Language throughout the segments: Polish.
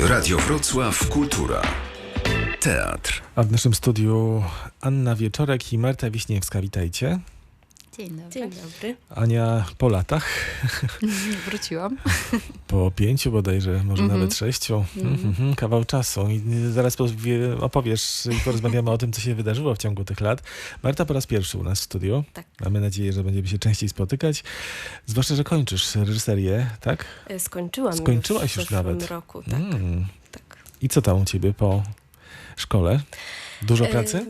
Radio Wrocław Kultura. Teatr. A w naszym studiu Anna Wieczorek i Marta Wiśniewska. Witajcie. Dzień dobry. Dzień dobry. Ania po latach, Wróciłam. po pięciu bodajże, może Mhm. nawet sześciu. Mhm, Kawał czasu. I zaraz powie, opowiesz i porozmawiamy o tym, co się wydarzyło w ciągu tych lat. Marta po raz pierwszy u nas w studiu. Tak. Mamy nadzieję, że będziemy się częściej spotykać. Zwłaszcza, że kończysz reżyserię, tak? E, Skończyłam Skończyłaś już, w już nawet. roku. Tak, Mm. tak. I co tam u ciebie po szkole? Dużo pracy?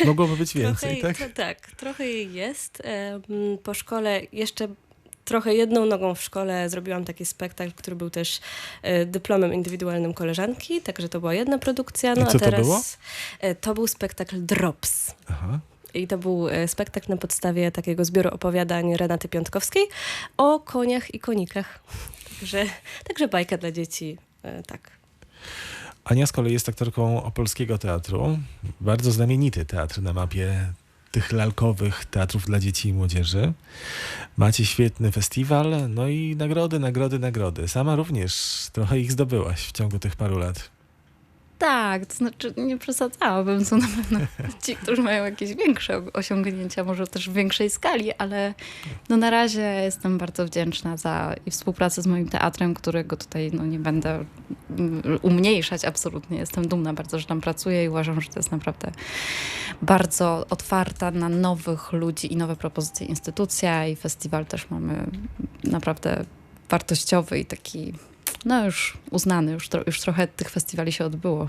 Mogłoby być trochę, więcej, tak? to, tak, trochę jej jest. Po szkole jeszcze trochę jedną nogą w szkole zrobiłam taki spektakl, który był też e, dyplomem indywidualnym koleżanki, także to była jedna produkcja. No I co a to teraz było? e, to był spektakl Drops. Aha. I to był e, spektakl na podstawie takiego zbioru opowiadań Renaty Piątkowskiej o koniach i konikach. Także, także bajka dla dzieci, tak. Ania z kolei jest aktorką opolskiego teatru. Bardzo znamienity teatr na mapie tych lalkowych teatrów dla dzieci i młodzieży. Macie świetny festiwal, no i nagrody, nagrody, nagrody. Sama również trochę ich zdobyłaś w ciągu tych paru lat. Tak, to znaczy nie przesadzałabym, są na pewno ci, którzy mają jakieś większe osiągnięcia, może też w większej skali, ale no na razie jestem bardzo wdzięczna za i współpracę z moim teatrem, którego tutaj no, nie będę umniejszać absolutnie. Jestem dumna bardzo, że tam pracuję i uważam, że to jest naprawdę bardzo otwarta na nowych ludzi i nowe propozycje instytucja i festiwal też mamy naprawdę wartościowy i taki no już uznany, już, tro, już trochę tych festiwali się odbyło.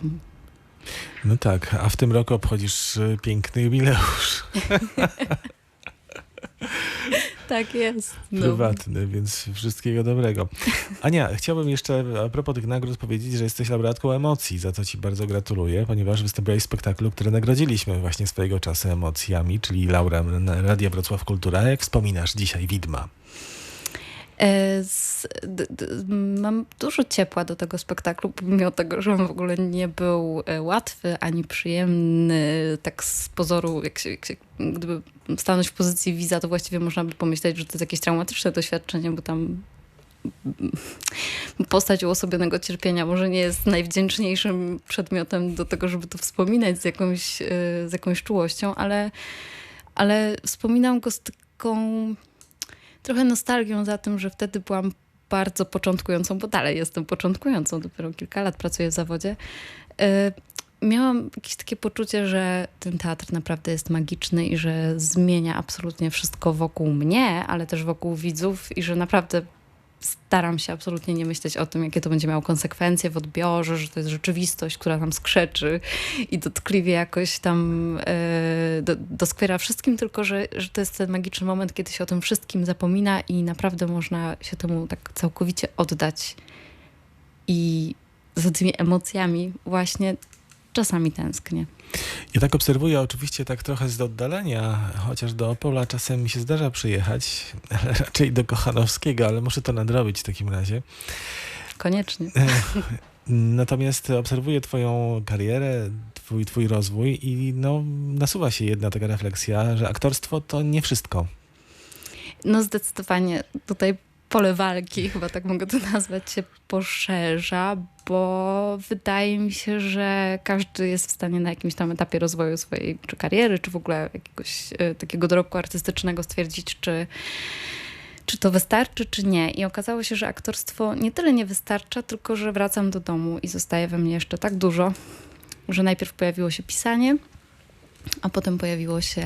No tak, a w tym roku obchodzisz y, piękny jubileusz Tak jest. prywatny, więc wszystkiego dobrego. Ania, chciałbym jeszcze a propos tych nagród powiedzieć, że jesteś laureatką emocji, za co ci bardzo gratuluję, ponieważ występowałeś w spektaklu, który nagrodziliśmy właśnie swojego czasu emocjami, czyli Laura Radia Wrocław Kultura. Jak wspominasz dzisiaj Widma? E, z, mam dużo ciepła do tego spektaklu, pomimo tego, że on w ogóle nie był e, łatwy ani przyjemny. Tak z pozoru, jak się, jak się, gdyby stanąć w pozycji widza, to właściwie można by pomyśleć, że to jest jakieś traumatyczne doświadczenie, bo tam postać uosobionego cierpienia może nie jest najwdzięczniejszym przedmiotem do tego, żeby to wspominać z jakąś, e, z jakąś czułością, ale, ale wspominam go z taką trochę nostalgią za tym, że wtedy byłam bardzo początkującą, bo dalej jestem początkującą, dopiero kilka lat pracuję w zawodzie. E, Miałam jakieś takie poczucie, że ten teatr naprawdę jest magiczny i że zmienia absolutnie wszystko wokół mnie, ale też wokół widzów i że naprawdę staram się absolutnie nie myśleć o tym, jakie to będzie miało konsekwencje w odbiorze, że to jest rzeczywistość, która nam skrzeczy i dotkliwie jakoś tam e, do, doskwiera wszystkim, tylko że, że to jest ten magiczny moment, kiedy się o tym wszystkim zapomina i naprawdę można się temu tak całkowicie oddać. I za tymi emocjami właśnie czasami tęsknię. Ja tak obserwuję oczywiście tak trochę z oddalenia, chociaż do Opola czasem mi się zdarza przyjechać, raczej do Kochanowskiego, ale muszę to nadrobić w takim razie. Koniecznie. E, Natomiast obserwuję twoją karierę, twój, twój rozwój i no, nasuwa się jedna taka refleksja, że aktorstwo to nie wszystko. No zdecydowanie tutaj pole walki, chyba tak mogę to nazwać, się poszerza, bo wydaje mi się, że każdy jest w stanie na jakimś tam etapie rozwoju swojej czy kariery, czy w ogóle jakiegoś e, takiego dorobku artystycznego stwierdzić, czy, czy to wystarczy, czy nie. I okazało się, że aktorstwo nie tyle nie wystarcza, tylko że wracam do domu i zostaje we mnie jeszcze tak dużo, że najpierw pojawiło się pisanie, a potem pojawiło się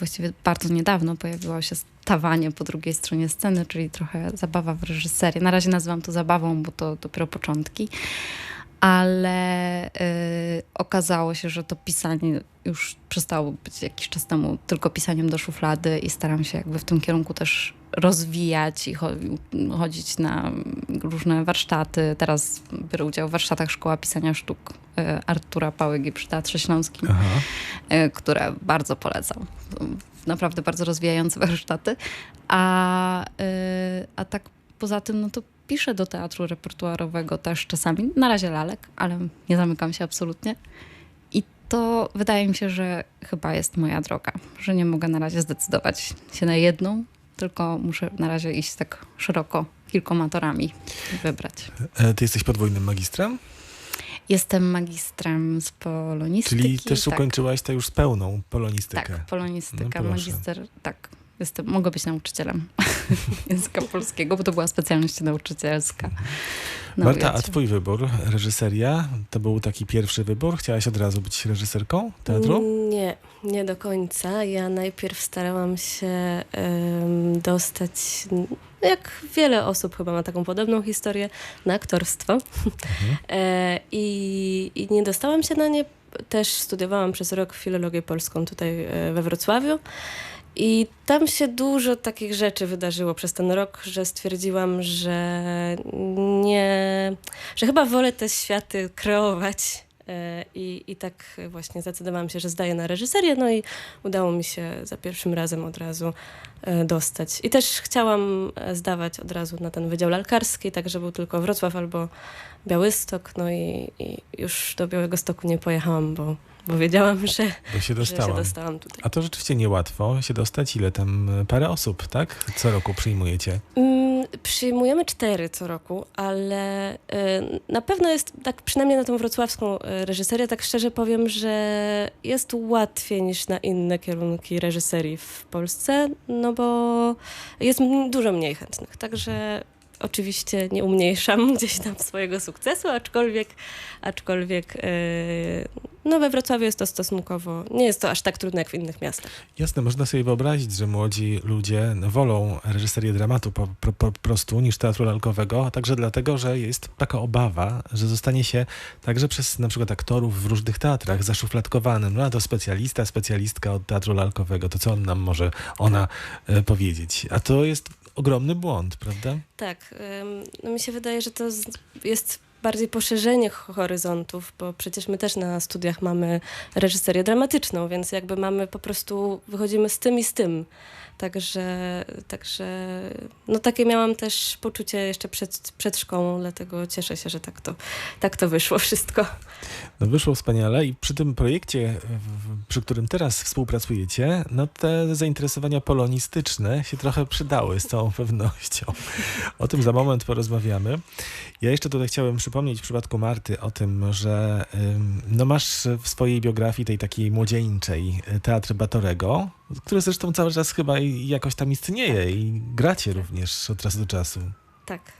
właściwie bardzo niedawno pojawiło się stawanie po drugiej stronie sceny, czyli trochę zabawa w reżyserię. Na razie nazywam to zabawą, bo to dopiero początki, ale y, okazało się, że to pisanie już przestało być jakiś czas temu tylko pisaniem do szuflady i staram się jakby w tym kierunku też rozwijać i cho- chodzić na różne warsztaty. Teraz biorę udział w warsztatach Szkoła Pisania Sztuk y, Artura Pałygi przy Teatrze Śląskim Aha. y, które bardzo polecam. Naprawdę bardzo rozwijające warsztaty. A, y, a tak poza tym, no to piszę do teatru repertuarowego też czasami. Na razie lalek, ale nie zamykam się absolutnie. I to wydaje mi się, że chyba jest moja droga, że nie mogę na razie zdecydować się na jedną, tylko muszę na razie iść tak szeroko kilkoma torami wybrać. E, Ty jesteś podwójnym magistrem? Jestem magistrem z polonistyki. Czyli też tak, ukończyłaś to już z pełną polonistykę. Tak, polonistyka, No magister, tak. Jestem, mogę być nauczycielem języka polskiego, bo to była specjalność nauczycielska. na Marta, a UJC. twój wybór, reżyseria, to był taki pierwszy wybór? Chciałaś od razu być reżyserką teatru? Nie, nie do końca. Ja najpierw starałam się em, dostać, no jak wiele osób chyba ma taką podobną historię, na aktorstwo. E, i, I nie dostałam się na nie. Też studiowałam przez rok filologię polską tutaj e, we Wrocławiu. I tam się dużo takich rzeczy wydarzyło przez ten rok, że stwierdziłam, że nie, że chyba wolę te światy kreować. E, I, I tak właśnie zdecydowałam się, że zdaję na reżyserię, no i udało mi się za pierwszym razem od razu e, dostać. I też chciałam e, zdawać od razu na ten Wydział Lalkarski, tak że był tylko Wrocław albo Białystok, no i, i już do Białego Stoku nie pojechałam, bo, bo wiedziałam, że, Bo się że się dostałam. dostałam tutaj. A to rzeczywiście niełatwo się dostać. Ile tam? Parę osób, tak? Co roku przyjmujecie. Mm, Przyjmujemy cztery co roku, ale y, na pewno jest, tak przynajmniej na tą wrocławską y, reżyserię, tak szczerze powiem, że jest łatwiej niż na inne kierunki reżyserii w Polsce, no bo jest dużo mniej chętnych, także oczywiście nie umniejszam gdzieś tam swojego sukcesu, aczkolwiek, aczkolwiek y, no we Wrocławiu jest to stosunkowo, nie jest to aż tak trudne jak w innych miastach. Jasne, można sobie wyobrazić, że młodzi ludzie wolą reżyserię dramatu po, po, po prostu niż teatru lalkowego, a także dlatego, że jest taka obawa, że zostanie się także przez na przykład aktorów w różnych teatrach zaszufladkowanym. No a to specjalista, specjalistka od teatru lalkowego, to co on nam może, ona e, powiedzieć? A to jest ogromny błąd, prawda? Tak, ym, no mi się wydaje, że to jest bardziej poszerzenie horyzontów, bo przecież my też na studiach mamy reżyserię dramatyczną, więc jakby mamy po prostu, wychodzimy z tym i z tym. Także, także no takie miałam też poczucie jeszcze przed, przed szkołą, dlatego cieszę się, że tak to, tak to wyszło wszystko. No wyszło wspaniale i przy tym projekcie, przy którym teraz współpracujecie, no te zainteresowania polonistyczne się trochę przydały z całą pewnością. O tym za moment porozmawiamy. Ja jeszcze tutaj chciałem przypomnieć w przypadku Marty o tym, że no masz w swojej biografii tej takiej młodzieńczej y, teatr Batorego, który zresztą cały czas chyba jakoś tam istnieje i gracie również od czasu do czasu. Tak.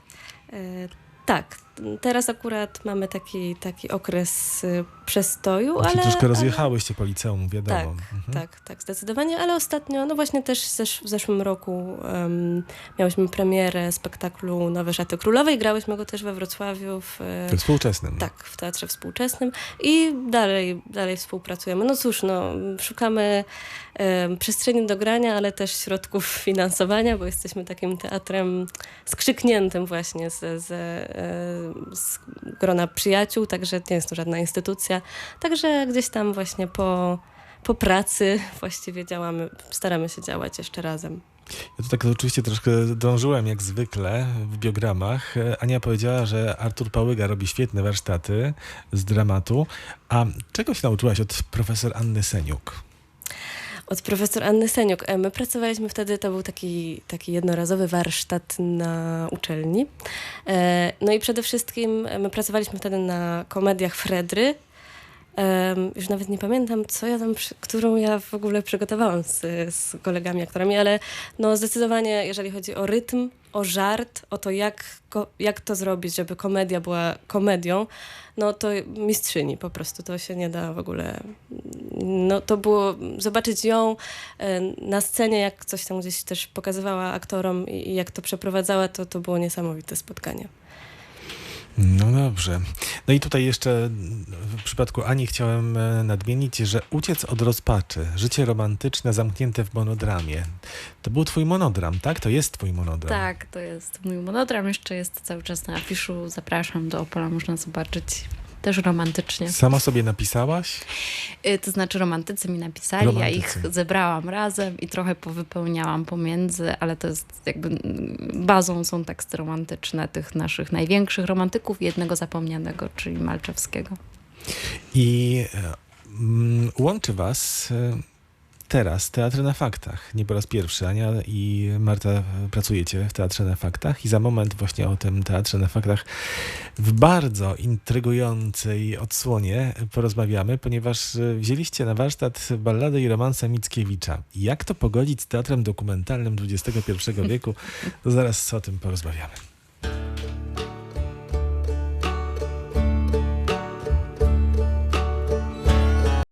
E, tak. Teraz akurat mamy taki, taki okres y, przestoju, się ale... troszkę rozjechałyście po liceum, wiadomo. Tak, Mhm. tak, tak, zdecydowanie, ale ostatnio, no właśnie też w zeszłym roku em, miałyśmy premierę spektaklu Nowe Szaty Królowej, grałyśmy go też we Wrocławiu w, We współczesnym. tak, w Teatrze Współczesnym i dalej, dalej współpracujemy. No cóż, no, szukamy em, przestrzeni do grania, ale też środków finansowania, bo jesteśmy takim teatrem skrzykniętym właśnie z, z, e, z grona przyjaciół, także nie jest to żadna instytucja. Także gdzieś tam właśnie po, po pracy właściwie działamy, staramy się działać jeszcze razem. Ja to tak oczywiście troszkę drążyłem jak zwykle w biogramach. Ania powiedziała, że Artur Pałyga robi świetne warsztaty z dramatu. A czego się nauczyłaś od profesor Anny Seniuk? Od profesor Anny Seniuk. E, My pracowaliśmy wtedy, to był taki, taki jednorazowy warsztat na uczelni. E, No i przede wszystkim e, my pracowaliśmy wtedy na komediach Fredry. Już nawet nie pamiętam, co ja tam, którą ja w ogóle przygotowałam z, z kolegami aktorami, ale no zdecydowanie, jeżeli chodzi o rytm, o żart, o to, jak, jak to zrobić, żeby komedia była komedią, no to mistrzyni po prostu, to się nie da w ogóle. No to było zobaczyć ją e, na scenie, jak coś tam gdzieś też pokazywała aktorom i, jak to przeprowadzała, to, to było niesamowite spotkanie. No dobrze. No i tutaj jeszcze w przypadku Ani chciałem e, nadmienić, że Uciec od rozpaczy, życie romantyczne zamknięte w monodramie. To był twój monodram, tak? To jest twój monodram. Tak, to jest mój monodram. Jeszcze jest cały czas na afiszu. Zapraszam do Opola, można zobaczyć. Też romantycznie. Sama sobie napisałaś? Y, To znaczy romantycy mi napisali, ja Romantycy. ich zebrałam razem i trochę powypełniałam pomiędzy, ale to jest jakby mm, bazą są teksty romantyczne tych naszych największych romantyków i jednego zapomnianego, czyli Malczewskiego. I e, mm, łączy was e, teraz Teatr na Faktach. Nie po raz pierwszy. Ania i Marta pracujecie w Teatrze na Faktach i za moment właśnie o tym Teatrze na Faktach w bardzo intrygującej odsłonie porozmawiamy, ponieważ e, wzięliście na warsztat ballady i romanse Mickiewicza. Jak to pogodzić z teatrem dokumentalnym XXI wieku? To zaraz o tym porozmawiamy.